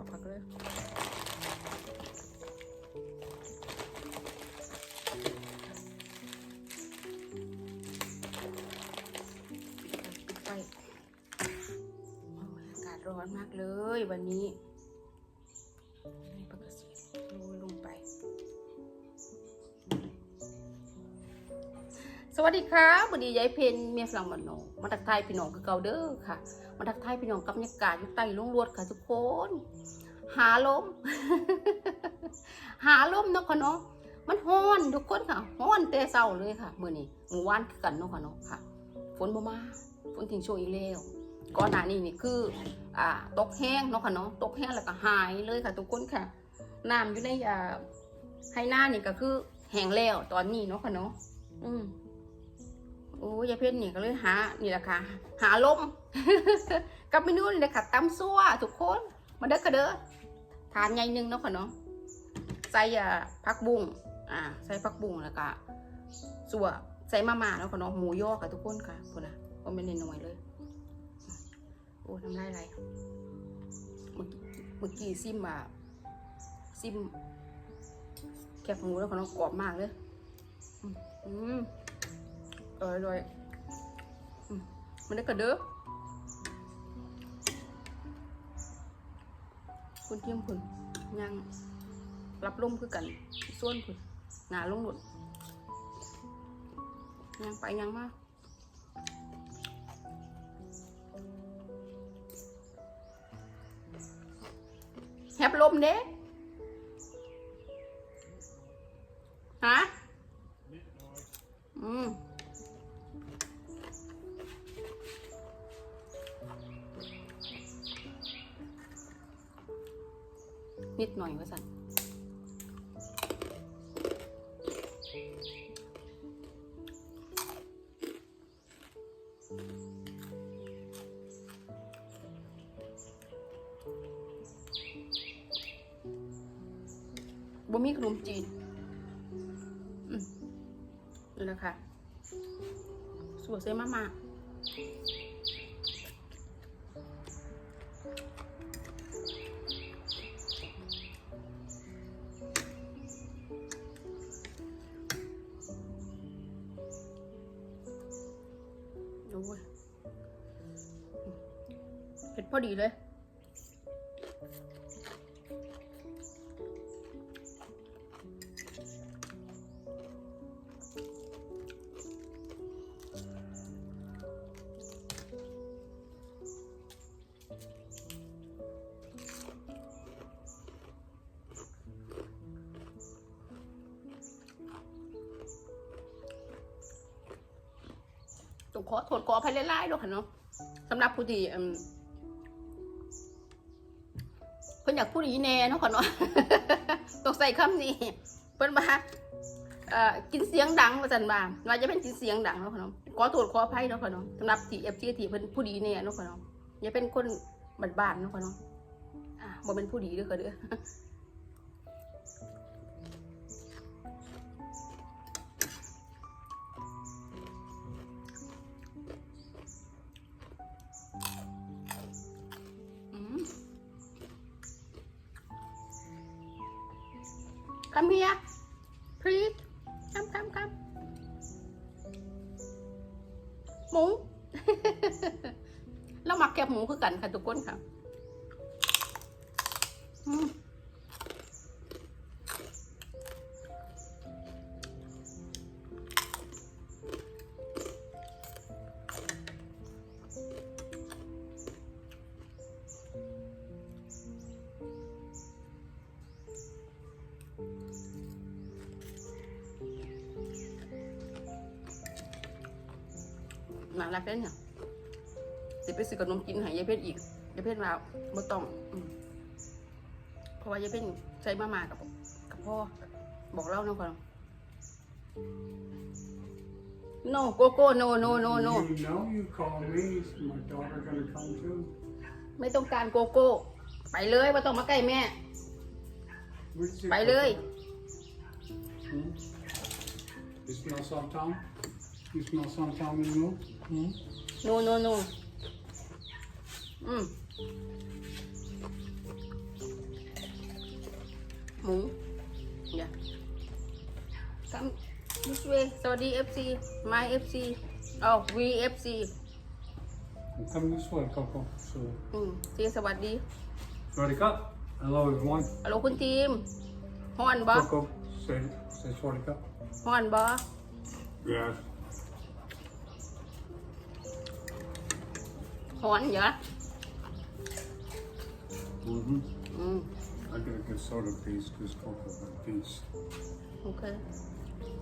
ปิดไฟโอ้ยอากาศร้อนมากเลยวันนี้นี่ปกติโรยลงไป สวัสดีครับวันนี้ยายเพนเมียฝรั่งมันโนมาทักทายพี่น้องคือเกาเด้อค่ะ มาทักทายพี่น้องกับบรรยากาศอยู่ใต้ลุงรวดค่ะทุกคน หาลม หาลมเนาะค่ะเนาะมันฮ้อนทุกคนค่ะฮ้อนแต่เศร้าเลยค่ะมื้อนี้มื้อวานคือกันเนาะค่ะเนาะค่ะ ฝนบ่มาฝนทิ้งช่วงอีกแล้วก่อนหน้านี้นี่คือ อ่า ตกแห้งเนาะค่ะเนาะตกแห้งแล้วก็หายเลยค่ะ ทุกคนค่ะน้ำอยู่ในอ่าให้หน้านี่ก็คือแห้งแล้วตอนนี้เนาะค่ะเนาะอืมโอ้ยายเพชรนี่ก็เลยหา นี่แหละค่ะ หาลมกับเมนูนี่แหละค่ะตำซั่วทุกคนมาเด้อค่ะเด้อ ทานใหญ่นึงเนาะค่ะเนาะใส่ผักบุ้งอ่าใส่ผักบุ้งแล้วก็ซั่วใส่มาม่าเนาะค่ะเนาะหมูย่อค่ะทุกคนค่ะพุ่นน่ะก็ไม่นน้อยเลยโอ้น้ำลายไหลเมื่อกี้ซิมอะซิมแคบหมูแล้วค่ะเนาะกรอบมากเลยอืมอร่อยมมันได้กระเด้อ คุณเทียมคุณยังรับลมคือกันส่วนคุณหนาลงหลุดยังไปยังมาแฮบลมเด้ บ่มีขนมจีนอืมนี่แหละค่ะสวยเซมามา ต้องขอโทษขออภัยหลายๆด้วยค่ะเนาะสำหรับผู้ที่เพิ่นอยากพูดอีแน่เนาะค่ะเนาะต้องใส่คำนี้เพิ่นมาเอ่อกินเสียงดังว่าซั่นว่าว่าจะเป็นกินเสียงดังเนาะค่ะเนาะขอโทษขออภัยเนาะค่ะเนาะสำหรับที่ FG ที่เพิ่นผู้ดีแน่เนาะค่ะเนาะอย่าเป็นคนบ้านๆเนาะค่ะเนาะอ่าบ่เป็นผู้ดีเด้อค่ะเด้อ Come here please come come come หมู เราหมักแคบหมูคือกันค่ะทุกคนค่ะ น่ารักเลยเนี่ยสิไปซื้อขนมกินให้ยายเพชรอีกยายเพชรมาบ่ต้องอืมเพราะว่ายายเพชรใช้มามากับกับพ่อบอกเล่าน้องก่อน no go go no no no no You know you call me, is my daughter gonna come too? ไม่ต้องการโกโก้ ไปเลยว่าต้องมาใกล้แม่ Where's your ไปเลย Hmm? You smell sometime? You smell sometime in the room? Hmm? no no no อืมหมูอย่า come this way สวัสดี FC my FC อ๋อ VFC Come this way, Coco. So, อืมเสียสวัสดี Swaddy Cup. Hello, everyone. ฮัลโหลคุณทีมฮ้อนบ่ Coco, say, say Swaddy Cup. ฮ้อนบ่ Yeah. ฮ้อนเหรอ Mm-hmm. อืม I gotta get soda, please, because Coco got peace. โอเค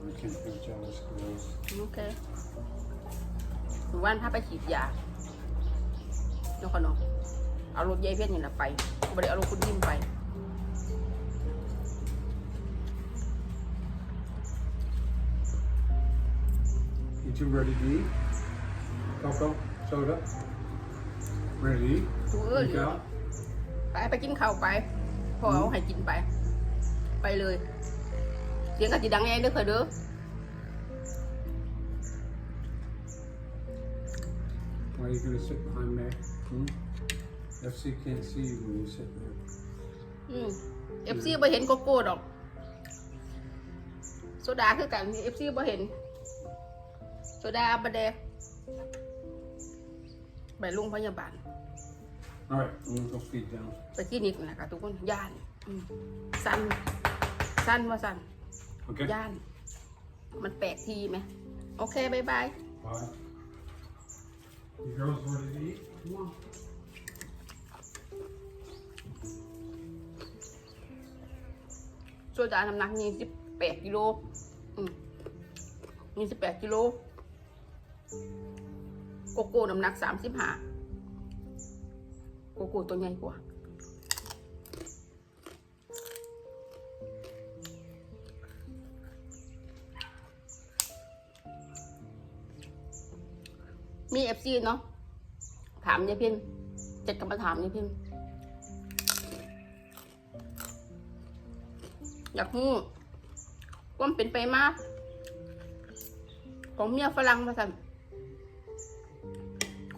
I can't feel jealous, girls. โอเคหนูว่านพาไปฉีดยาเนาะค่ะเนาะเอารถยายเพี้ยนนี่แหละไปบ่ได้เอารถคุณทีมไป You two ready to eat? Coco, soda? Ready to eat? ดูเอ้ย Drink out? ไปไปกินข้าวไป พอเอาให้กินไป ไปเลย เสียงกะจิดังแน่เด้อค่ะเด้อ Why are you gonna sit behind me? Hmm? FC can't see you when you sit there. อืมเอฟซีบ่เห็นโกโก้ดอก โซดาคือกันเอฟซีบ่เห็น โซดาบะแดก ไปโรงพยาบาล All right, I'm gonna go feed down. ไปคลินิกนะคะทุกคนย่านอืมสั้นสั้นว่าสั้น Okay? ย่าน มันแปลกทีไหม โอเคบายบาย Bye. You girls ready to eat? Come on. โซดาน้ำหนักยี่สิบแปดกิ โกโก้น้ำหนักสามสิบห้าโกโก้ตัวใหญ่กว่ามีเอฟซีเนาะถามยายพินเจ็ดกับมาถามยายพินอยากรู้ว่ามันเป็นไปมาก ของเมียฝรั่งมาสั่น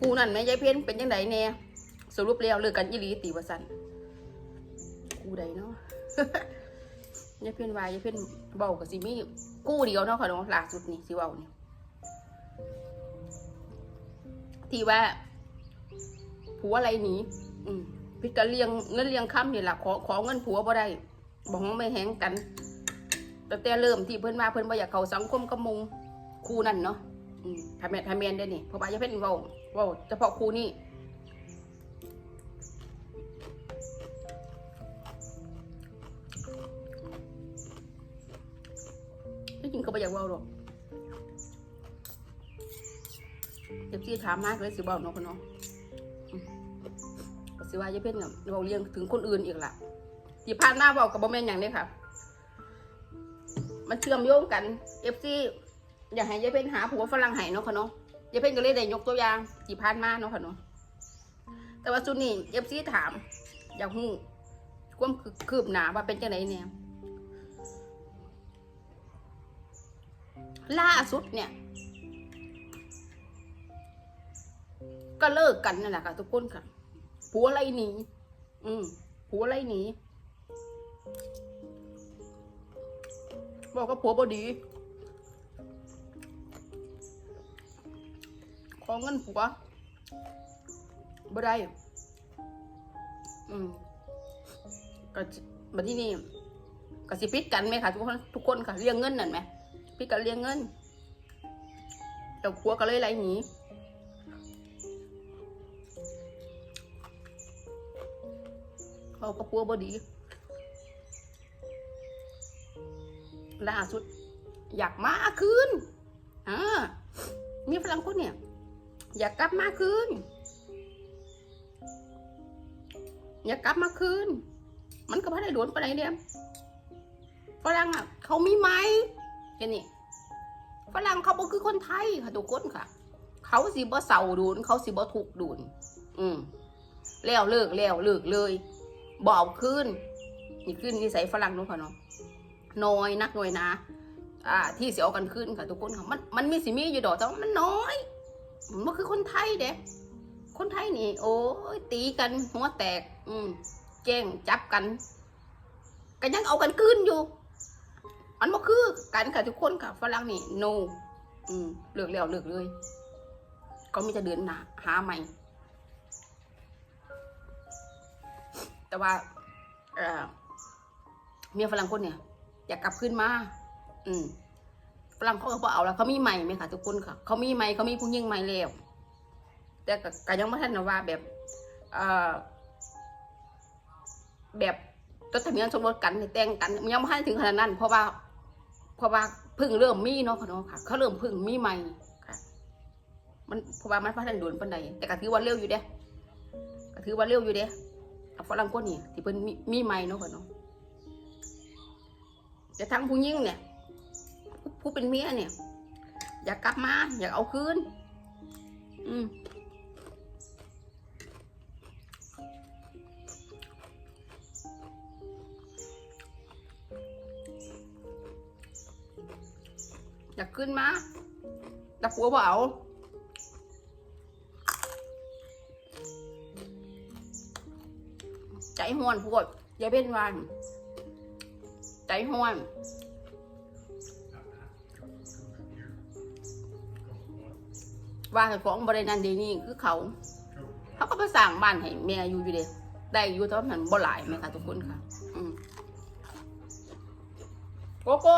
ครูนั่นแม่ยายเพินเป็นยังไงแน่สรุปแล้วเลิกกันอีหลีตีวสันครูใดเนาะยายเพินวายยายเพินเบากับสิมีกู้เดียวเนาะค่ะเนาะล่าสุดนี่สิเว้านี่ที่ว่าผัวอะไรหนีอืมพิกะเลียงเงินเลียงค่ำนี่แหละขอขอเงินผัวบ่ได้บอกว่าไม่แหงกันแต่แต่เริ่มที่เพิ่อนมาเพิ่อนบ่อยากเขาสังคมกับหมุงครูนั่นเนาะ ทำแม่ทำเมียนได้นี่เพราะว่าจะเป็นว้าว้าเฉพาะครูนี่ที่จริงก็บ่อยากว้าหรอกเอฟซีถามมากเลยสิบอกน้องคนน้องสิว่าจะเป็นแบบเราเลี้ยงถึงคนอื่นอีกละที่ผ่านมาบอกกับบอแมนอย่างนี้ค่ะ มันเชื่อมโยงกันเอฟซี อยากให้ยายเพ่นหาผัวฝรั่งให้เนาะค่ะเนาะยายเพ่นก็เลยได้ยกตัวอย่างที่ผ่านมาเนาะค่ะเนาะแต่ว่าสุนี่เอฟซีถาม อยากหูความคืบหนาว่าเป็นจังไหนเนี่ยล่าสุดเนี่ย ก็เลิกกันนั่นแหละค่ะทุกคนค่ะผัวอะไรหนีอืมผัวอะไรหนีบอกว่าผัวบดี ขอเงินผัวบ่ได้อืมก็บัดที่นี่ก็สิพิดกันไหมค่ะ ทุกคนทุกคนค่ะเรียงเงินนั่นไหมพิดกันเรียงเงินแต่ผัวก็เลยไล่หนีเขาก็ปัวบดีล่าสุด อยากมาคืนอ่ามีฝรั่งคนเนี่ย อยากกลับมาคืน อยากกลับมาคืน มันก็ไม่ได้โดนไปไหนเนี่ยฝรั่งอะ เขามีไหมแค่นี้ฝรั่งเขาบ่คือคนไทยค่ะทุกคนค่ะ เขาสิบ่เศร้าดูนเขาสิบ่ทุกดูนอืมแล้วเลิกแล้วเลิกเลยบอาขึ้นนี่ขึ้นนิสัยฝรั่งนู้นค่ะเนาะน้อยนักน้อยนะ อ่า ที่เสียเอากันขึ้นค่ะทุกคนค่ะมันมันมีสิมีอยู่ดอกแต่ว่ามันน้อย มันคือคนไทยเด้คนไทยนี่ โอ้ยตีกันหัวแตก อืมแจ้งจับกันก็ยังเอากันคืนอยู่ อันบ่คือกันค่ะทุกคนค่ะฝรั่งนี่ no อืมเลิกแล้วเลิกเลย ก็มีจะเดินหนาหาใหม่ แต่ว่าเออเมียฝรั่งคนเนี่ย อยากกลับขึ้นมา อืม ฝรั่งเขาก็บอเอาแล้วเขามีใหม่ไหมคะทุกคนค่ะ เขามีใหม่เขามีผู้ยิ่งใหม่แล้วแต่ก็ก็ยังไม่ทันนะว่าแบบเอ่อแบบจดทะเบียนสมรสกันแต่งกันยังไม่ทันถึงขนาดนั้น เพราะว่า เพราะว่าพิ่งเริ่มมีเนาะค่ะเนาะค่ะ เขาเริ่มพิ่งมีใหม่ค่ะ มันเพราะว่ามันพัฒนาโดนปานใดแต่ก็ถือว่าเร็วอยู่เด้ก็ถือว่าเร็วอยู่เด้กับฝรั่งคนนี้ที่เพิ่นมีใหม่เนาะค่ะเนาะแต่ทั้งผู้หญิงเนี่ย ผู้เป็นเมียเนี่ย อยากกลับมา อยากเอาคืน อืมอยากขึ้นมาแต่ผัวบ่เอาใจห้วนพวดอย่าเป็นวัน ใจห้วน ว่าให้ฟ้องบริณันดีนี่คือเขา เขาก็ไปสร้างบ้านให้แม่อยู่อยู่เด้ได้อยู่แต่ว่ามันบ่หลายไหมคะทุกคนค่ะ อืมโกโก้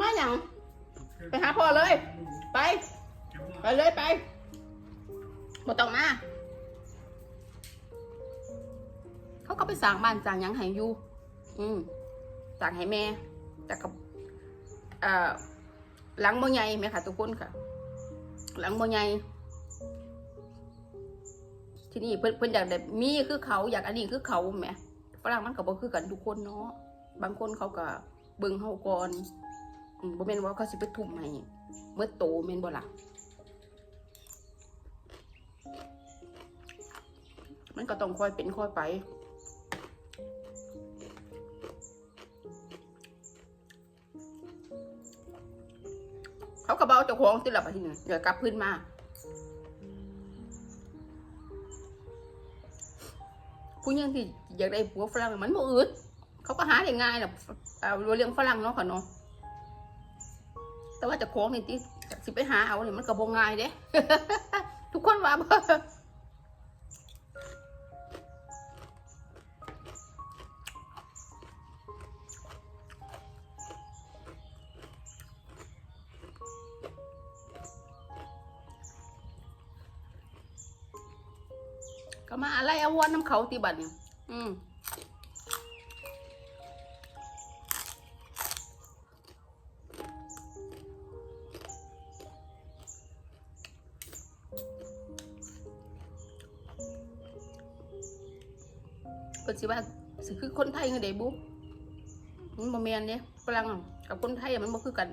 มาอย่างไปหาพ่อเลย ไป ไปเลยไปบ่ต้องมาเขาก็ไปสร้างบ้านสร้างยังให้อยู่อืมสร้างให้แม่แต่กับเอ่อหลังบ่ใหญ่ไหมคะทุกคนค่ะ หลังบ่ใหญ่ที่นี่เพิ่นเพิ่นอยากแบบมีคือเขาอยากอันนี้คือเขาแหมฝรั่งมันก็บ่คือกันทุกคนเนาะบางคนเขาก็เบิ่งเฮาก่อนบ่แม่นว่าเขาสิไปทุ่มให้เมื่อโตแม่นบ่ล่ะมันก็ต้องค่อยเป็นค่อยไป เขาก็เบาเจ้าของติละไปที่นี่เดี๋ยวกลับพื้นมาผู้หญิงที่อยากได้ผัวฝรั่งมันบ่อืดเขาก็หาได้ง่ายน่ะเอาเรื่องฝรั่งเนาะค่ะเนาะแต่ว่าจะโค้งนี่ที่สิไปหาเอาเนี่ยมันก็บ่ง่ายเด้ ทุกคนว่า ก็มาอะไรเอาวนน้ำเขาตีบัดเนี่ยอืมเปิดสิว่าสิคือคนไทยคือเดบุมันบ่แม่นเด้ฝรั่งกับคนไทยมันบ่คือกัน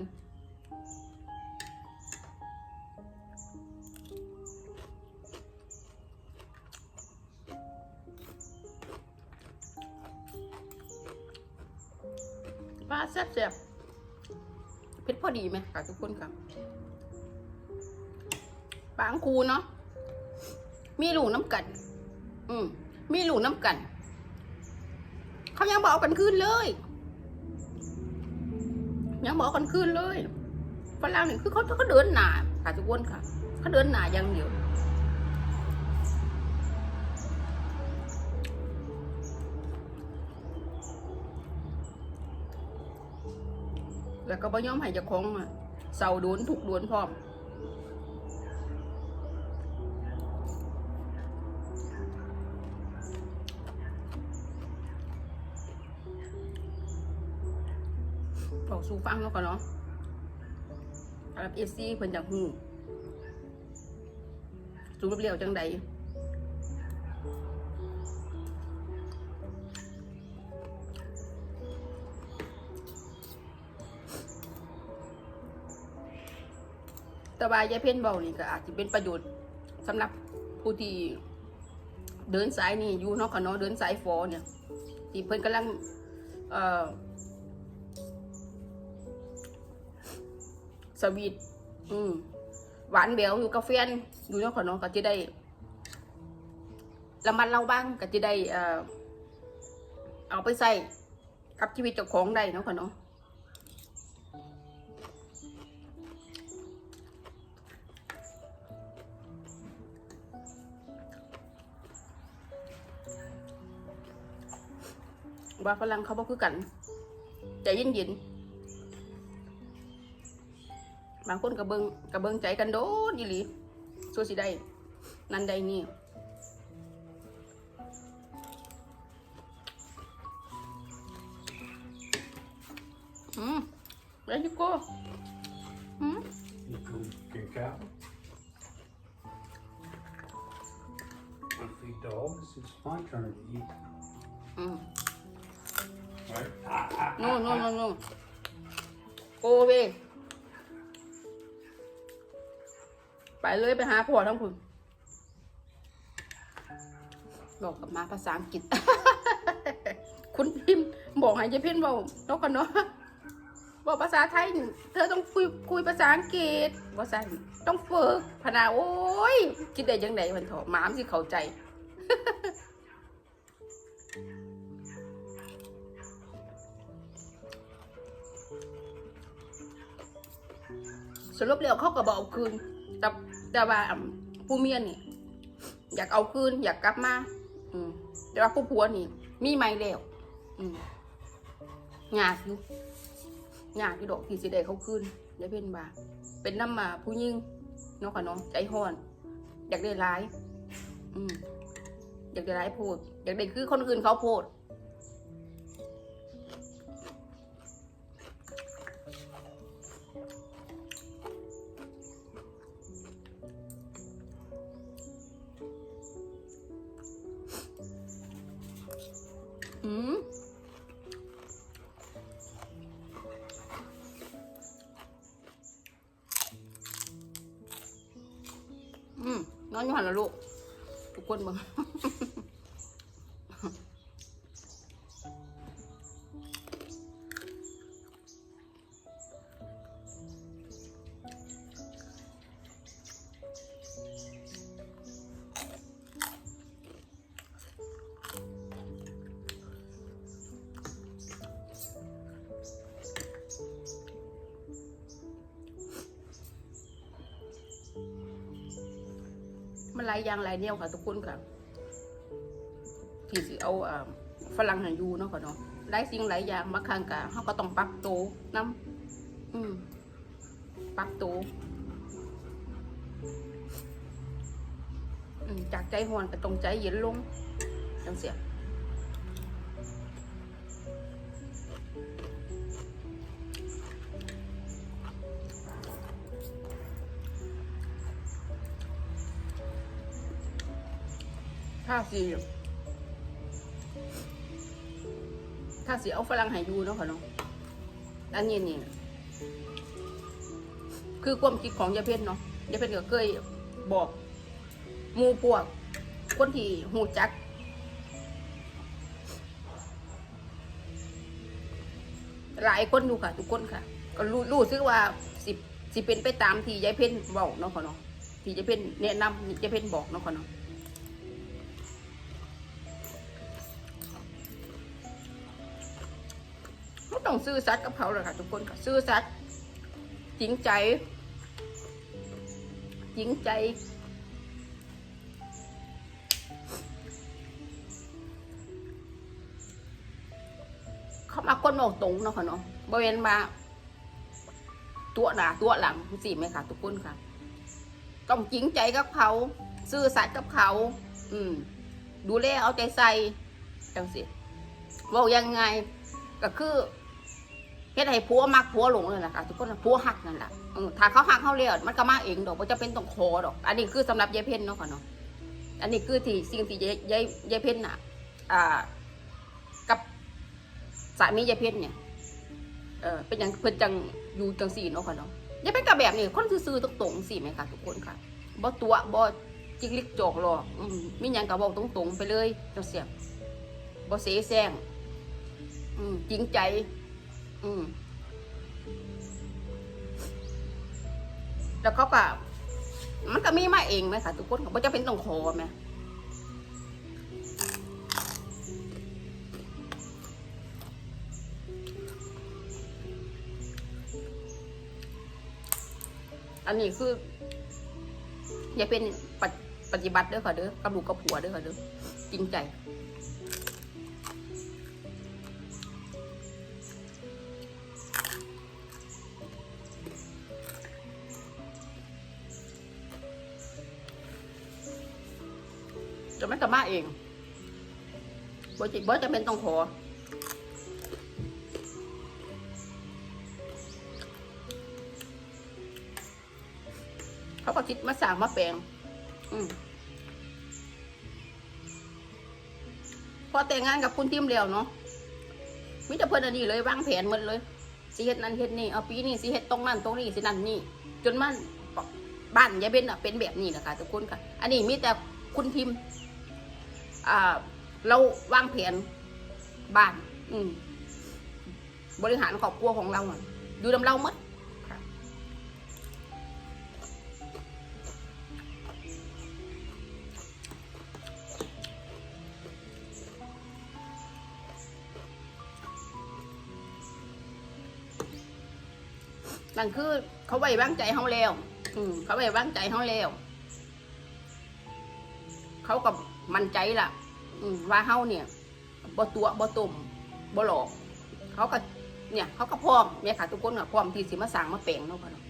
อดีไหมค่ะทุกคนค่ะปางคูเนาะมีหลูน้ำกัน อืมมีลูน้ำกัน เขายังบอกกันขึ้นเลย ยังบอกกันขึ้นเลยฝรั่งนี่คือเขาเขาเดินหนาค่ะทุกคนค่ะ เขาเดินหนาอย่างเดียว แล้วก็บ่ยอมให้เจ้าของเศร้าโดนถูกโดนพร้อมบอกสู่ฟังแล้วกันเนาะสำหรับเอซีเพิ่นจังหูสูบเรียวจังใด แต่ว่ายายเพ่นเบานี่ก็อาจจะเป็นประโยชน์สำหรับผู้ที่เดินสายนี่อยู่นาะค่ะเนาะเดินสายฟอเนี่ยที่เพิ่นกำลังเอ่อสวีทอืมหวานแบวอยู่กับแฟนอยู่นาะขอน้องก็จะได้ระมัดระวังก็จะได้เอ่อเอาไปใส่กับชีวิตเจ้าของได้เนาะค่ะเนาะ ว่าฝรั่งเขาบอกคือกันใจเย็นๆบางคนกระเบิงกระเบิงใจกันโดดอีหลีสู้สิได้ นั่นได้นี่ no no no no go away ไปเลยไปหาพ่อทั้งคุณบอกกับมาภาษาอังกฤษ คุณพิมพ์บอกให้เจ๊พิมพ์บอกนกกันเนาะบอกภาษาไทย เธอต้องคุยคุยภาษาอังกฤษภาษาต้องฝึกพนาโอ้ย คิดได้ยังไงมันเถอะหมามสิเข้าใจ สรุปแล้วเขาก็บอกเอาคืน แต่แต่ว่าผู้เมียนี่ อยากเอาคืน อยากกลับมา อืมแต่ว่าผู้ผัวนี่ มีไม่แล้วอืมยากอยู่ยากอยู่ดอกที่สิได้เขาคืนได้เป็นบาเป็นน้ำมาผู้ยิ่งเน้องค่ะเน้องใจห้อน อยากได้ร้าย อืมอยากได้ร้ายโพด อยากได้คือคนอื่นเขาโพด หลายอย่างหลายแนวค่ะ ทุกคนค่ะที่สิเอาฝรั่งหันยูเนาะค่ะเนาะหลายสิ่งหลายอย่างมาข้างกันเขาก็ต้องปรับตัวน้ำอืมปรับตัวอืมจากใจหอนก็ต้องใจเย็นลงจังเสีย ถ้าสิถ้าสิเอาฝรั่งให้ยูเนาะค่ะเนาะอันนี้นี่คือความคิดของยายเพชรเนาะยายเพชรก็เคยบอกมูพวก คนที่หูจัก หลายคนดูค่ะทุกคนค่ะ ก็รู้รู้สึกว่าสิสิเป็นไปตามที่ยายเพ่นบอกเนาะค่ะเนาะที่ยายเพ่นแนะนำยายเพ่นบอกเนาะค่ะเนาะ ต้องซื้อสัตย์กับเขาเลยค่ะ ทุกคนค่ะซื้อสัตย์จริงใจ จริงใจเขามาคนบอกตรงเนาะค่ะเนาะบริเวณมา ตัวหนาตัวหลังสิไหมค่ะ ทุกคนค่ะ ต้องจริงใจกับเขาซื่อสัตย์กับเขา อืม ดูแลเอาใจใส่จังสิบอกยังไงก็คือ ฮ็ดให้ผัวมักผัวหลงเลยนะคะทุกคนผัวหักนั่นแหละถ้าเขาหักเขาเลี้ยมันก็มาเองดอกมันจะเป็นต้องคอดอก อันนี้คือสำหรับยายเพ่นเนาะค่ะเนาะอันนี้คือที่สิ่งที่ยายยายเพ่นน่ะ อ่า กับสามียายเพ่นเนี่ยเออเป็นอย่างเพิ่นจังอยู่จังสี่เนาะค่ะเนาะยายเพ่นกับแบบนี้คนซื่อๆตรงๆสิไหมคะทุกคนค่ะบ่ตัวบ่จิกลิกจอกหรอกอืมมีหยังก็บอกตรงๆไปเลยจังเสียบ่เสแสร้งอืมจริงใจ อืม แล้วเขาก็มันก็มีมาเองไหมค่ะทุกคนเขาจะเป็นตรงคอไหมอันนี้คือ อย่าเป็นปฏิบัติเด้อค่ะเด้อกระดูกกระผัวเด้อค่ะเด้อจริงใจ บ่จิบ่จะเป็นต้องขอเขาก็คิดมาสั่งมาแปลง อืมพอแต่งงานกับคุณทิมแล้วเนาะมิจะเพิ่นอันนี้เลยวางแผนหมดเลยสิเฮ็ดนั้นเฮ็ดนี่เอาปีนี้สิเฮ็ดตรงนั้นตรงนี้สินั่นนี่ จนมันบ้านยายเบนอะเป็นแบบนี้นะคะทุกคนค่ะ อันนี้มีแต่คุณทิมอ่า เราวางแผนบ้าน อืบริหารครอบครัวของเราอยู่ลำเราหมดค่ะนั่นคือเขาไว้วางใจเขาแล้ว อืมเขาไว้วางใจเขาแล้ว เขาก็มั่นใจล่ะ อืมว่าเขาเนี่ยบ่ตัวบ่ตุ่มบ่หลอกเขาก็เนี่ย เขาก็พร้อมแม่ค่ะทุกคนก็พร้อมที่สิมาสั่งมาแปลงเนาะพ่อเนาะ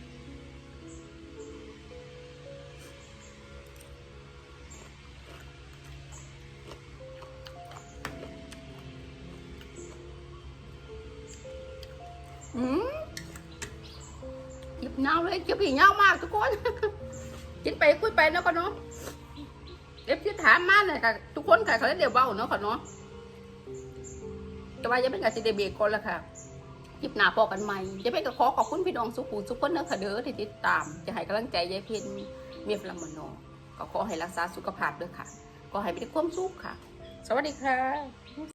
อืมหยิบเงาเลยจะผีเงามากทุกคน กินไปคุยไปเนาะพ่อเนาะเอฟที่ถามมาเนี่ยค่ะ ทุกคนค่ะเขาเล่นเดี๋ยวเบาเนาะค่ะเนาะแต่ว่าจะเป็นการสิเดเบรกคนละค่ะคลิปหน้าพอกันใหม่จะเป็นก็ขอขอบคุณพี่น้องสุขุมสุขคนเนอะค่ะเด้อที่ติดตาม จะให้กำลังใจยายเพ็ญเมียฟลังมโนก็ขอให้รักษาสุขภาพด้วยค่ะ ก็ให้มีแต่ความสุขค่ะ สวัสดีค่ะ